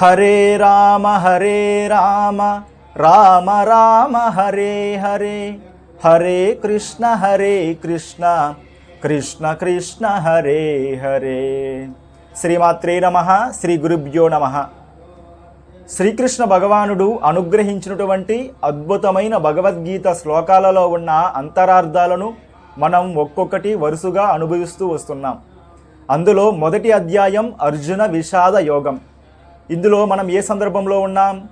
హరే రామ హరే రామ రామ రామ హరే హరే. హరే కృష్ణ హరే కృష్ణ కృష్ణ కృష్ణ హరే హరే. శ్రీమాత్రే నమ శ్రీ గురుభ్యో నమ. శ్రీకృష్ణ భగవానుడు అనుగ్రహించినటువంటి అద్భుతమైన భగవద్గీత శ్లోకాలలో ఉన్న అంతరార్థాలను మనం ఒక్కొక్కటి వరుసగా అనుభవిస్తూ వస్తున్నాం. అందులో మొదటి అధ్యాయం అర్జున విషాద యోగం. ఇందులో మనం ఏ సందర్భంలో ఉన్నాం?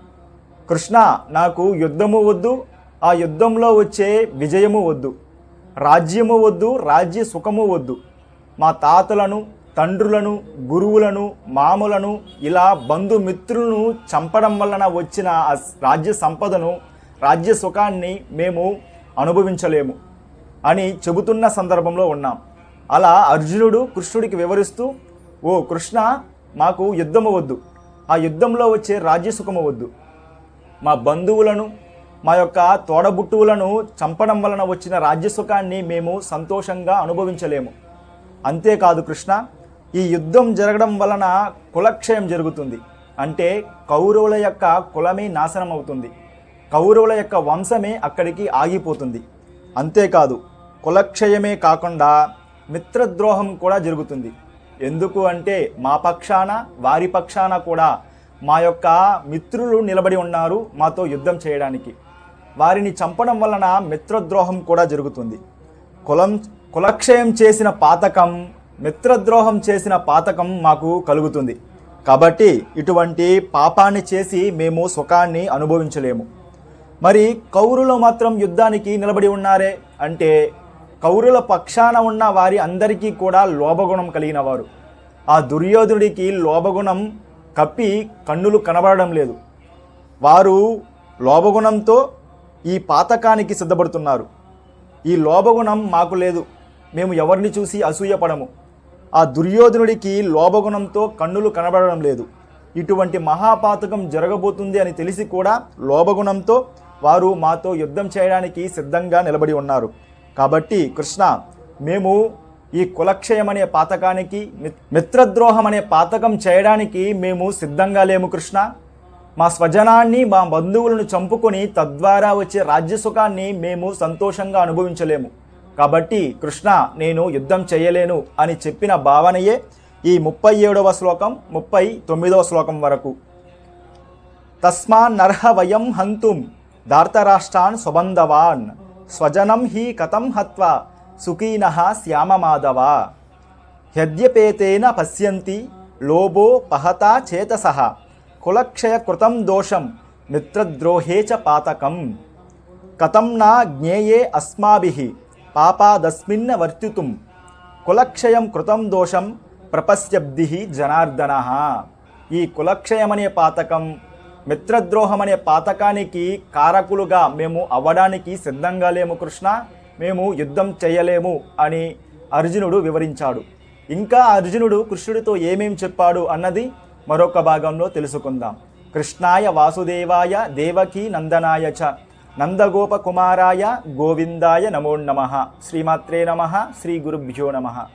కృష్ణ నాకు యుద్ధము వద్దు. ఆ యుద్ధంలో వచ్చే విజయము వద్దు. రాజ్యము వద్దు రాజ్య సుఖము వద్దు. మా తాతలను తండ్రులను గురువులను మామలను ఇలా బంధుమిత్రులను చంపడం వలన వచ్చిన ఆ రాజ్య సంపదను రాజ్య సుఖాన్ని మేము అనుభవించలేము అని చెబుతున్న సందర్భంలో ఉన్నాం. అలా అర్జునుడు కృష్ణుడికి వివరిస్తూ ఓ కృష్ణ మాకు యుద్ధము వద్దు. ఆ యుద్ధంలో వచ్చే రాజ్యసుఖము వద్దు మా బంధువులను మా యొక్క తోడబుట్టువులను చంపడం వలన వచ్చిన రాజ్యసుఖాన్ని మేము సంతోషంగా అనుభవించలేము. అంతేకాదు కృష్ణ ఈ యుద్ధం జరగడం వలన కులక్షయం జరుగుతుంది. అంటే కౌరవుల యొక్క కులమే నాశనం అవుతుంది కౌరవుల యొక్క వంశమే అక్కడికి ఆగిపోతుంది. అంతేకాదు కులక్షయమే కాకుండా మిత్రద్రోహం కూడా జరుగుతుంది. ఎందుకు అంటే మా పక్షాన వారి పక్షాన కూడా మా యొక్క మిత్రులు నిలబడి ఉన్నారు మాతో యుద్ధం చేయడానికి. వారిని చంపడం వలన మిత్రద్రోహం కూడా జరుగుతుంది. కులం కులక్షయం చేసిన పాతకం మిత్రద్రోహం చేసిన పాతకం మాకు కలుగుతుంది. కాబట్టి ఇటువంటి పాపాన్ని చేసి మేము సుఖాన్ని అనుభవించలేము. మరి కౌరులు మాత్రం యుద్ధానికి నిలబడి ఉన్నారే అంటే కౌరుల పక్షాన ఉన్న వారి అందరికీ కూడా లోభగుణం కలిగిన వారు. ఆ దుర్యోధనుడికి లోభగుణం కప్పి కన్నులు కనబడడం లేదు. వారు లోభగుణంతో ఈ పాతకానికి సిద్ధపడుతున్నారు. ఈ లోభగుణం మాకు లేదు. మేము ఎవరిని చూసి అసూయపడము. ఆ దుర్యోధనుడికి లోభగుణంతో కన్నులు కనబడడం లేదు. ఇటువంటి మహాపాతకం జరగబోతుంది అని తెలిసి కూడా లోభగుణంతో వారు మాతో యుద్ధం చేయడానికి సిద్ధంగా నిలబడి ఉన్నారు. కాబట్టి కృష్ణ మేము ఈ కులక్షయం అనే పాతకానికి మిత్- మిత్రద్రోహం అనే పాతకం చేయడానికి మేము సిద్ధంగా లేము కృష్ణ. మా స్వజనాన్ని మా బంధువులను చంపుకొని తద్వారా వచ్చే రాజ్యసుఖాన్ని మేము సంతోషంగా అనుభవించలేము. కాబట్టి కృష్ణ నేను యుద్ధం చేయలేను అని చెప్పిన భావనయే ఈ ముప్పై ఏడవ శ్లోకం ముప్పై తొమ్మిదవ శ్లోకం వరకు. తస్మాన్నర్హ వయం హంతుం ధార్తరాష్ట్రాన్ సుబంధవాన్. స్వజనం హి కథం హత్వా సుఖీన శ్యామమాధవ. హ్యద్యపేతేన పశ్యంతి లోభో పహతా చేతస కులక్షయ కృతం దోషం మిత్రద్రోహే చ పాతకం. కథం నా జ్ఞేయే అస్మాభి పాపాదస్మిన్న వర్తితుం కులక్షయం కృతం దోషం ప్రపశ్యబ్ది జనార్దన. ఈ కులక్షయమనే పాతకం మిత్రద్రోహం అనే పాతకానికి కారకులుగా మేము అవ్వడానికి సిద్ధంగా లేము కృష్ణ. మేము యుద్ధం చేయలేము అని అర్జునుడు వివరించాడు. ఇంకా అర్జునుడు కృష్ణుడితో ఏమేం చెప్పాడు అన్నది మరొక భాగంలో తెలుసుకుందాం. కృష్ణాయ వాసుదేవాయ దేవకీ నందనాయ చ. నందగోపకుమారాయ గోవిందాయ నమో నమ. శ్రీమాత్రే నమ. శ్రీ గురుభ్యో నమ.